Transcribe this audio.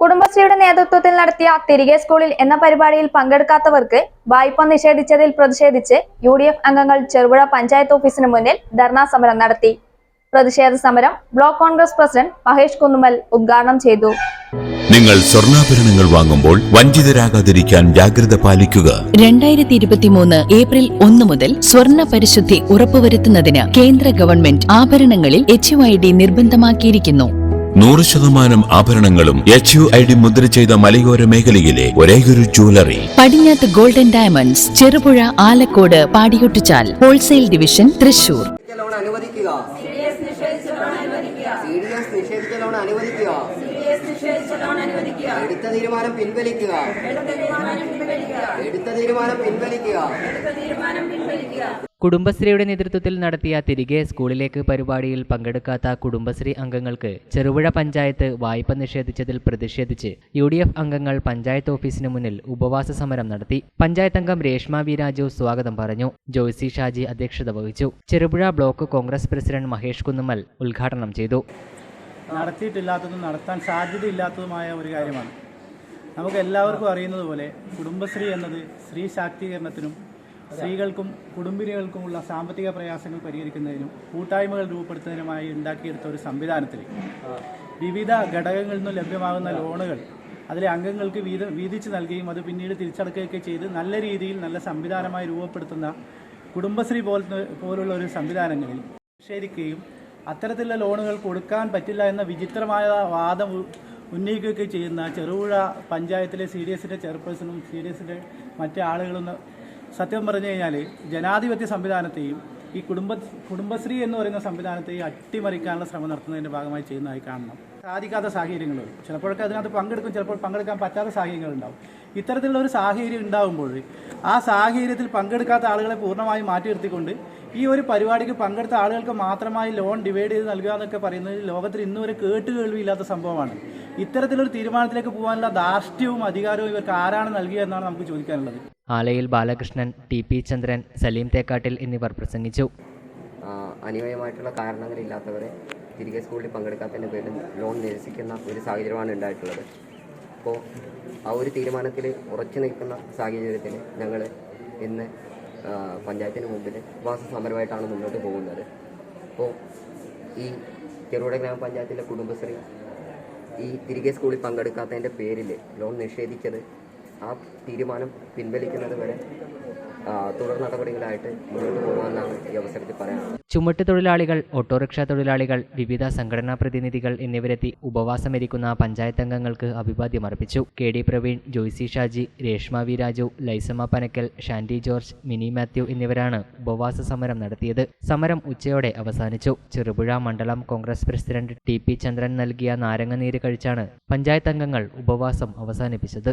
കുടുംബശ്രീയുടെ നേതൃത്വത്തിൽ നടത്തിയ തിരികെ സ്കൂളിൽ എന്ന പരിപാടിയിൽ പങ്കെടുക്കാത്തവർക്ക് വായ്പ നിഷേധിച്ചതിൽ പ്രതിഷേധിച്ച് യു ഡി എഫ് അംഗങ്ങൾ ചെറുപുഴ പഞ്ചായത്ത് ഓഫീസിന് മുന്നിൽ ധർണാ സമരം നടത്തി. പ്രതിഷേധ സമരം ബ്ലോക്ക് കോൺഗ്രസ് പ്രസിഡന്റ് മഹേഷ് കുന്നുമൽ ഉദ്ഘാടനം ചെയ്തു. നിങ്ങൾ സ്വർണാഭരണങ്ങൾ വാങ്ങുമ്പോൾ വഞ്ചിതരാകാതിരിക്കാൻ ജാഗ്രത പാലിക്കുക. രണ്ടായിരത്തി ഇരുപത്തിമൂന്ന് ഏപ്രിൽ ഒന്ന് മുതൽ സ്വർണ പരിശുദ്ധി ഉറപ്പുവരുത്തുന്നതിന് കേന്ദ്ര ഗവൺമെന്റ് ആഭരണങ്ങളിൽ എച്ച് ഐ ഡി നിർബന്ധമാക്കിയിരിക്കുന്നു. നൂറ് ശതമാനം ആഭരണങ്ങളും എച്ച് യു ഐ ഡി മുദ്ര ചെയ്ത മലയോര മേഖലയിലെ ഒരേയൊരു ജ്വല്ലറി പടിഞ്ഞാത്ത് ഗോൾഡൻ ഡയമണ്ട്സ് ചെറുപുഴ ആലക്കോട് പാടിയൊട്ടിച്ചാൽ ഹോൾസെയിൽ ഡിവിഷൻ തൃശൂർ. അനുവദിക്കുക. എടുത്ത തീരുമാനം പിൻവലിക്കുക. എടുത്ത തീരുമാനം പിൻവലിക്കുക. കുടുംബശ്രീയുടെ നേതൃത്വത്തിൽ നടത്തിയ തിരികെ സ്കൂളിലേക്ക് പരിപാടിയിൽ പങ്കെടുക്കാത്ത കുടുംബശ്രീ അംഗങ്ങൾക്ക് ചെറുപുഴ പഞ്ചായത്ത് വായ്പ നിഷേധിച്ചതിൽ പ്രതിഷേധിച്ച് യു അംഗങ്ങൾ പഞ്ചായത്ത് ഓഫീസിന് മുന്നിൽ ഉപവാസ സമരം നടത്തി. പഞ്ചായത്ത് അംഗം രേഷ്മ വി രാജു സ്വാഗതം പറഞ്ഞു. ജോയ്സി ഷാജി അധ്യക്ഷത വഹിച്ചു. Cherupuzha block Congress president Mahesh Kunnumal ഉദ്ഘാടനം ചെയ്തു. നടത്തിയിട്ടില്ലാത്തതും നടത്താൻ സാധ്യതയില്ലാത്തതുമായ ഒരു കാര്യമാണ്. നമുക്ക് എല്ലാവർക്കും അറിയുന്നത് പോലെ കുടുംബശ്രീ എന്നത് സ്ത്രീ ശാക്തീകരണത്തിനും സ്ത്രീകൾക്കും കുടുംബിനികൾക്കുമുള്ള സാമ്പത്തിക പ്രയാസങ്ങൾ പരിഹരിക്കുന്നതിനും കൂട്ടായ്മകൾ രൂപപ്പെടുത്തുന്നതിനുമായി ഉണ്ടാക്കിയെടുത്ത ഒരു സംവിധാനത്തിൽ വിവിധ ഘടകങ്ങളിൽ നിന്നും ലഭ്യമാകുന്ന ലോണുകൾ അതിലെ അംഗങ്ങൾക്ക് വീത വീതിച്ച് നൽകുകയും അത് പിന്നീട് തിരിച്ചടക്കുകയൊക്കെ ചെയ്ത് നല്ല രീതിയിൽ നല്ല സംവിധാനമായി രൂപപ്പെടുത്തുന്ന കുടുംബശ്രീ പോലത്തെ പോലുള്ള ഒരു സംവിധാനങ്ങളിൽ നിഷേധിക്കുകയും അത്തരത്തിലുള്ള ലോണുകൾ കൊടുക്കാൻ പറ്റില്ല എന്ന വിചിത്രമായ വാദം ഉന്നയിക്കുകയൊക്കെ ചെയ്യുന്ന ചെറുപുഴ പഞ്ചായത്തിലെ സി ഡി എസിന്റെ ചെയർപേഴ്സണും സി ഡി എസിന്റെ മറ്റു ആളുകളും സത്യം പറഞ്ഞു കഴിഞ്ഞാൽ ജനാധിപത്യ സംവിധാനത്തെയും ഈ കുടുംബ കുടുംബശ്രീ എന്ന് പറയുന്ന സംവിധാനത്തെയും അട്ടിമറിക്കാനുള്ള ശ്രമം നടത്തുന്നതിന്റെ ഭാഗമായി ചെയ്യുന്നതായി കാണണം. സാധിക്കാത്ത സാഹചര്യങ്ങൾ ചിലപ്പോഴൊക്കെ അതിനകത്ത് പങ്കെടുക്കും ചിലപ്പോൾ പങ്കെടുക്കാൻ പറ്റാത്ത സാഹചര്യങ്ങൾ ഉണ്ടാവും. ഇത്തരത്തിലുള്ള ഒരു സാഹചര്യം ഉണ്ടാകുമ്പോൾ ആ സാഹചര്യത്തിൽ പങ്കെടുക്കാത്ത ആളുകളെ പൂർണമായും മാറ്റി നിർത്തിക്കൊണ്ട് ഈ ഒരു പരിപാടിക്ക് പങ്കെടുത്ത ആളുകൾക്ക് മാത്രമായി ലോൺ ഡിവൈഡ് ചെയ്ത് നൽകുക എന്നൊക്കെ പറയുന്നത് ലോകത്തിൽ ഇന്നുവരെ കേട്ടുകേൾവിയില്ലാത്ത കേട്ട് കേൾവിയില്ലാത്ത സംഭവമാണ്. ഇത്തരത്തിലൊരു തീരുമാനത്തിലേക്ക് പോകാനുള്ള ധാർഷ്ട്യവും അധികാരവും ഇവർക്ക് ആരാണ് നൽകിയത് എന്നാണ് നമുക്ക് ചോദിക്കാനുള്ളത്. ആലയിൽ ബാലകൃഷ്ണൻ ടി പി ചന്ദ്രൻ സലീം തേക്കാട്ടിൽ എന്നിവർ പ്രസംഗിച്ചു. ആ, അനുയോജ്യമായിട്ടുള്ള കാരണങ്ങളില്ലാത്തവരെ തിരികെ സ്കൂളിൽ പങ്കെടുക്കാത്തതിന്റെ പേരിൽ ലോൺ നിരസിക്കുന്ന ഒരു സാഹചര്യമാണ് ഉണ്ടായിട്ടുള്ളത്. അപ്പോൾ ആ ഒരു തീരുമാനത്തിൽ ഉറച്ചു നിൽക്കുന്ന സാഹചര്യത്തിൽ ഞങ്ങൾ ഇന്ന് പഞ്ചായത്തിന് മുമ്പിൽ ഉപവാസ സമരമായിട്ടാണ് മുന്നോട്ട് പോകുന്നത്. അപ്പോൾ ഈ ചെറുകിട ഗ്രാമപഞ്ചായത്തിലെ കുടുംബശ്രീ ഈ തിരികെ സ്കൂളിൽ പങ്കെടുക്കാത്തതിന്റെ പേരിൽ ലോൺ നിഷേധിച്ചത് ആ തീരുമാനം പിൻവലിക്കുന്നത് വരെ തുടർ നടപടികളായിട്ട് മുന്നോട്ട് പോകുമെന്നാണ് ഈ അവസരത്തിൽ പറയാനുള്ളത്. ചുമട്ട് തൊഴിലാളികൾ ഓട്ടോറിക്ഷ തൊഴിലാളികൾ വിവിധ സംഘടനാ പ്രതിനിധികൾ എന്നിവരെത്തി ഉപവാസമിരിക്കുന്ന പഞ്ചായത്ത് അംഗങ്ങൾക്ക് അഭിവാദ്യം അർപ്പിച്ചു. K D Praveen Joicy Shaji Reshma V Raju Laisamma Panakkal Shandy George Mini Mathew എന്നിവരാണ് ഉപവാസ സമരം നടത്തിയത്. സമരം ഉച്ചയോടെ അവസാനിച്ചു. ചെറുപുഴ മണ്ഡലം Congress president T P Chandran നൽകിയ നാരങ്ങനീര് കഴിച്ചാണ് പഞ്ചായത്ത് അംഗങ്ങൾ ഉപവാസം അവസാനിപ്പിച്ചത്.